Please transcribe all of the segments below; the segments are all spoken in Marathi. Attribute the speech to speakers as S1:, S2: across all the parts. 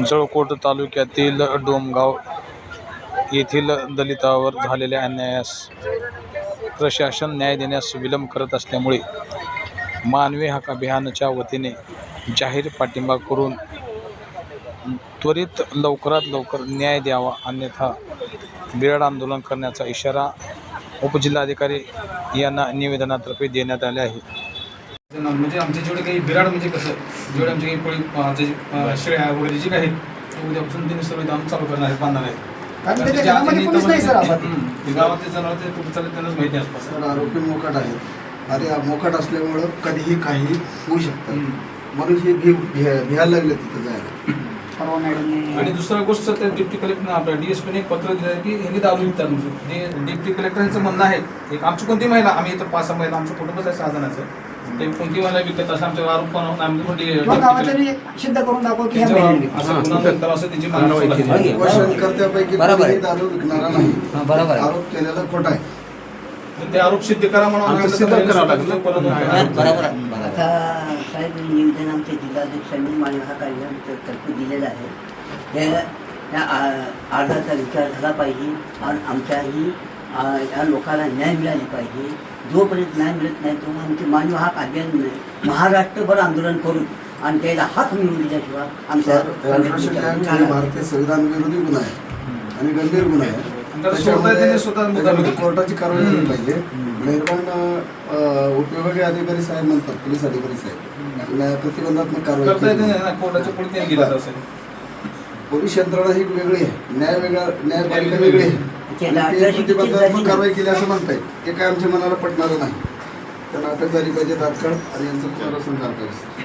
S1: जळकोट तालुक्यातील डोमगाव येथील दलितावर झालेल्या अन्यायास प्रशासन न्याय देण्यास विलंब करत असल्यामुळे मानवी हक अभियानाच्या वतीने जाहीर पाठिंबा करून त्वरित लवकरात लवकर न्याय द्यावा अन्यथा बिराड आंदोलन करण्याचा इशारा उपजिल्हाधिकारी यांना निवेदनातर्फे देण्यात आले आहे.
S2: म्हणजे आमचे जेवढे काही बिराड म्हणजे कसं जेवढे आमचे काही कोळी शेळ्या वगैरे जे काही आहेत ते उद्यापासून त्यांनी सर्व इथं चालू करणार आहेत बांधणार आहेत
S3: कारण
S2: कारण
S3: ते
S2: जे
S3: गावामध्ये
S2: आधी
S3: कोणीच नाही सर आता.
S2: हम्म. ते गावातले जनावर ते कुठे चालले त्यांनाच माहिती असतात
S3: सर आरोपी मोकाट आहेत आणि हा मोकाट असल्यामुळं कधीही काही होऊ शकतं. म्हणून हे भी भ्या- भ्यायला लागले तिथं जायला
S2: आणि दुसरा गोष्ट त्या डिप्टी कलेक्टर आपल्या डीएसपीने एक पत्र दिलं आहे की यांनी दारू विकतात म्हणजे डिप्टी कलेक्टरांचं म्हणणं आहे एक आमची कोणती महिला आम्ही इथं पाच सहा महिला आमचं कुटुंबच आहे सहा जणांचं ते कोणती महिला विकत असं आमच्यावर आरोप पण होता. आम्ही पण
S3: किंवा
S2: डी-
S3: गावाच्याने सिद्ध करून दाखव की ह्या
S2: त्यांच्यावर
S3: महिन्याने
S2: असं गुन्हा त्यांची मागणी
S4: बरोबर आहे.
S3: कोणीही दारू विकणारा नाही
S4: हा, बरोबर आहे.
S3: आरोप केलेला खोटा आहे
S2: तर ते आरोप सिद्ध करा म्हणून
S1: आमचं
S2: आम्ही
S1: सिद्ध करावं लागेल.
S2: परत परत
S4: हा, बरोबर आहे. बरोबर आहे.
S5: आता साहेब निवेदन आमच्या जिल्हाध्यक्षांनी मानव हा तर्फे दिलेला आहे त्या त्या आ- अर्जाचा विचार झाला पाहिजे आणि आमच्याही या लोकांना न्याय मिळाली पाहिजे. जोपर्यंत न्याय मिळत नाही तेव्हा आमचे मानव हक अभियान महाराष्ट्रभर आंदोलन करून आणि त्याला हक मिळवून दिल्याशिवाय आमच्या
S3: हे भारतीय संविधान विरोधी गुन्हा आहे आणि गंभीर गुन्हा आहे.
S2: नाही.
S3: कोर्टाची कारवाई झाली पाहिजे. निर्माण उपविभागीय अधिकारी साहेब म्हणतात पोलीस अधिकारी साहेब न्याय- प्रतिबंधात्मक कारवाई.
S2: नाही
S3: पोलीस यंत्रणा ही वेगळी आहे. न्याय वेगळा न्यायपालिका वेगळी आहे.
S5: झाली
S3: प्रतिबंधात्मक? कारवाई केली असं म्हणताय. ते काय आमच्या मनाला पटणारं नाही. त्यांना अटक झाली पाहिजे तात्काळ आणि यांचं पुनर्वसन झालं पाहिजे.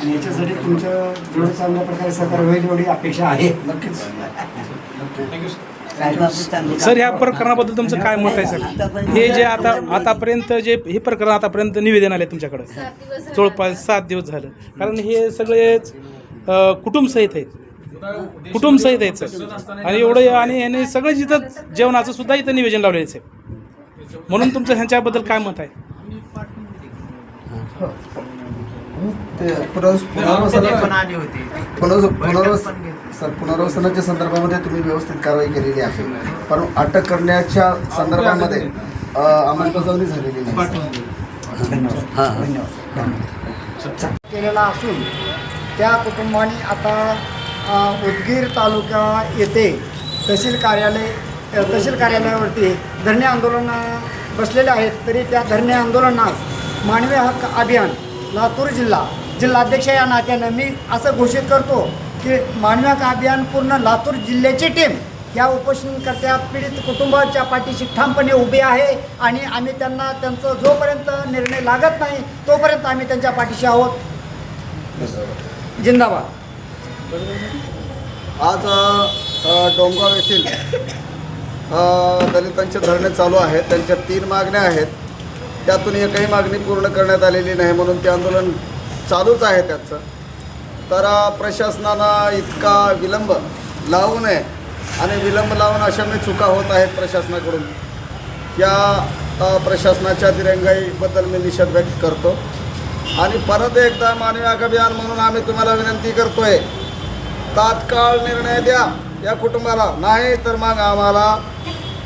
S6: आणि याच्यासाठी तुमचं जेवढं चांगल्या प्रकारे सहकार्य होईल एवढी अपेक्षा आहे.
S3: नक्कीच.
S7: सर ह्या
S5: काम
S7: प्रकरणाबद्दल तुमचं काय मत आहे सर? हे जे आता आतापर्यंत जे हे प्रकरण आतापर्यंत निवेदन आले तुमच्याकडे. जवळपास सात दिवस झालं. कारण हे सगळेच कुटुंबसहित आहेत. कुटुंबसहित आहेत सर आणि एवढं आणि याने सगळं जिथं जेवणाचं सुद्धा इथं नियोजन लावलेलं आहे म्हणून तुमचं ह्यांच्याबद्दल काय मत आहे?
S3: ते पुनर्वस पुनर्वसना पुनर्वस पुनर्वस सर पुनर्वसनाच्या संदर्भामध्ये तुम्ही व्यवस्थित कारवाई केलेली आहे. पण अटक करण्याच्या संदर्भामध्ये अं, अंमलबजावणी झालेली नाही.
S6: केलेला असून त्या कुटुंबाने आता उदगीर तालुका येथे तहसील कार्यालय तहसील कार्यालयावरती धरणे आंदोलन बसलेले आहेत. तरी त्या धरणे आंदोलनास मानवी हक्क अभियान लातूर जिल्हा जिल्हाध्यक्ष या नात्यानं मी असं घोषित करतो की मानवी हक्क अभियान पूर्ण लातूर जिल्ह्याची टीम या उपोषणकर्त्या पीडित कुटुंबाच्या पाठीशी ठामपणे उभे आहे आणि आम्ही त्यांना त्यांचं जोपर्यंत निर्णय लागत नाही तोपर्यंत आम्ही त्यांच्या पाठीशी आहोत. जिंदाबाद.
S3: आज डोंगाव येथील दलितांचे धरणे चालू आहेत. त्यांच्या तीन मागण्या आहेत. त्यातून एकही मागणी पूर्ण करण्यात आलेली नाही म्हणून ते आंदोलन चालूच आहे त्याचं. तर प्रशासनानं इतका विलंब लावू नये आणि विलंब लावून अशा मी चुका होत आहेत प्रशासनाकडून. या प्रशासनाच्या दिरंगाईबद्दल मी निषेध व्यक्त करतो. आणि परत एकदा मानवी अभियान म्हणून आम्ही तुम्हाला विनंती करतो आहे तात्काळ निर्णय द्या या कुटुंबाला नाही तर मग आम्हाला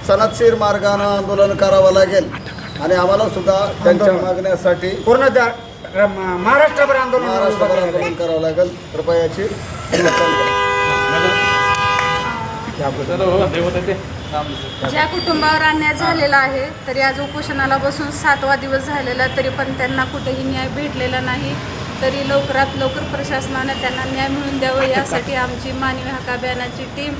S3: सनदशीर मार्गानं आंदोलन करावं लागेल आणि आम्हाला सुद्धा त्यांच्या मागण्यासाठी
S6: पूर्ण द- र- म- महाराष्ट्रभर आंदोलन
S3: महाराष्ट्रभर आंदोलन करावं लागेल कृपया याची समर्थन करा.
S2: तर हो, ते होतं ते राम.
S8: ज्या कुटुंबावर अन्याय झालेला आहे तरी आज उपोषणाला बसून सातवा दिवस झालेला तरी पण त्यांना कुठेही न्याय भेटलेला नाही तरी लवकरात लवकर प्रशासनाने त्यांना न्याय मिळवून द्यावं यासाठी आमची मानवी हक्क अभियानाची टीम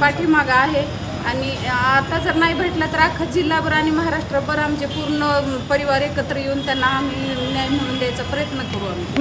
S8: पाठीमागं. आहे. आणि आता जर नाही भेटलं तर अख्खा जिल्हाभर आणि महाराष्ट्रभर आमचे पूर्ण परिवार एकत्र येऊन त्यांना आम्ही न्याय मिळवून द्यायचा प्रयत्न करू आम्ही.